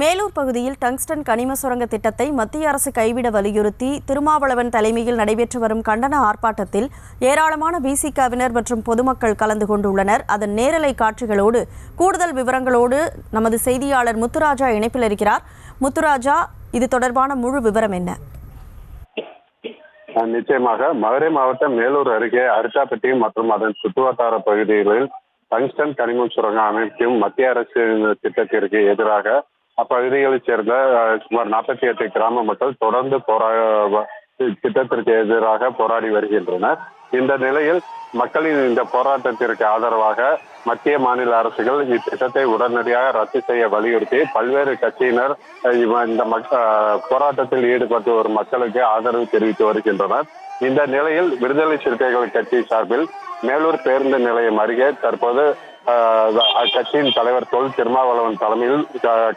மேலூர் பகுதியில் டங்ஸ்டன் கனிம சுரங்க திட்டத்தை மத்திய அரசு கைவிட வலியுறுத்தி திருமாவளவன் தலைமையில் நடைபெற்று வரும் கண்டன ஆர்ப்பாட்டத்தில் ஏராளமான பிசிகாவினர் மற்றும் பொதுமக்கள் கலந்து கொண்டுள்ளனர். அதன் நேரலை காட்சிகளோடு கூடுதல் விவரங்களோடு நமது செய்தியாளர் முத்துராஜா இணைப்பில் இருக்கிறார். முத்துராஜா இது தொடர்பான முழு விவரம் என்ன? நிச்சயமாக மதுரை மாவட்டம் மேலூர் அருகே அரிட்டாப்பட்டி மற்றும் அதன் சுற்றுவட்டார பகுதிகளில் டங்ஸ்டன் கனிம சுரங்கம் அமைப்பும் மத்திய அரசு திட்டத்திற்கு எதிராக அப்பகுதிகளைச் சேர்ந்த சுமார் நாற்பத்தி எட்டு கிராம மக்கள் தொடர்ந்து போரா திட்டத்திற்கு எதிராக போராடி வருகின்றனர். இந்த நிலையில் மக்களின் இந்த போராட்டத்திற்கு ஆதரவாக மத்திய மாநில அரசுகள் இத்திட்டத்தை உடனடியாக ரத்து செய்ய வலியுறுத்தி பல்வேறு கட்சியினர் இந்த மக்க- போராட்டத்தில் ஈடுபட்டு வரும் மக்களுக்கு ஆதரவு தெரிவித்து வருகின்றனர். இந்த நிலையில் விடுதலை சிறுத்தைகள் கட்சி சார்பில் மேலூர் பேருந்து நிலையம் அருகே தற்போது அக்கட்சியின் தலைவர் தொல் திருமாவளவன் தலைமையில்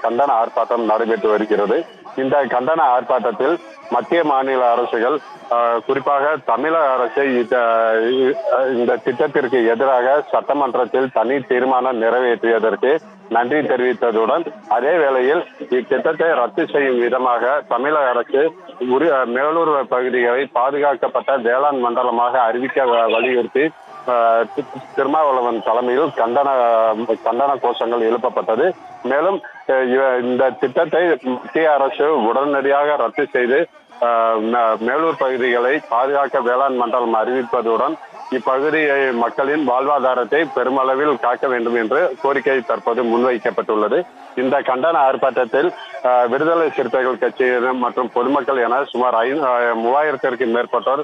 கண்டன ஆர்ப்பாட்டம் நடைபெற்று வருகிறது. இந்த கண்டன ஆர்ப்பாட்டத்தில் மத்திய மாநில அரசுகள் குறிப்பாக தமிழக அரசு இந்த இந்த திட்டத்திற்கு எதிராக சட்டமன்றத்தில் தனி தீர்மானம் நிறைவேற்றியதற்கு நன்றி தெரிவித்ததுடன் அதே வேளையில் இத்திட்டத்தை ரத்து செய்யும் விதமாக தமிழக அரசு உரிய மேலூர் பகுதிகளை பாதுகாக்கப்பட்ட வேளாண் மண்டலமாக அறிவிக்க வ- வலியுறுத்தி திருமாவளவன் தலைமையில் கண்டன கண்டன கோஷங்கள் எழுப்பப்பட்டது. மேலும் இவ- இந்த திட்டத்தை மத்திய அரசு உடனடியாக ரத்து செய்து மே- மேலூர் பகுதிகளை பாதுகாக்க வேளாண் மண்டலம் அறிவிப்பதுடன் இப்பகுதி மக்களின் வாழ்வாதாரத்தை பெருமளவில் காக்க வேண்டும் என்று கோரிக்கை தற்போது முன்வைக்கப்பட்டுள்ளது. இந்த கண்டன ஆர்ப்பாட்டத்தில் விடுதலை சிறுத்தைகள் கட்சியினர் மற்றும் பொதுமக்கள் என சுமார் ஐ மூவாயிரத்திற்கு மேற்பட்டோர்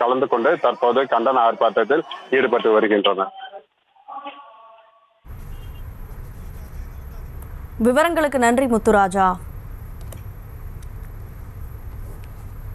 கலந்து கொண்டு தற்போது கண்டன ஆர்ப்பாட்டத்தில் ஈடுபட்டு வருகின்றனர். விவரங்களுக்கு நன்றி முத்துராஜா.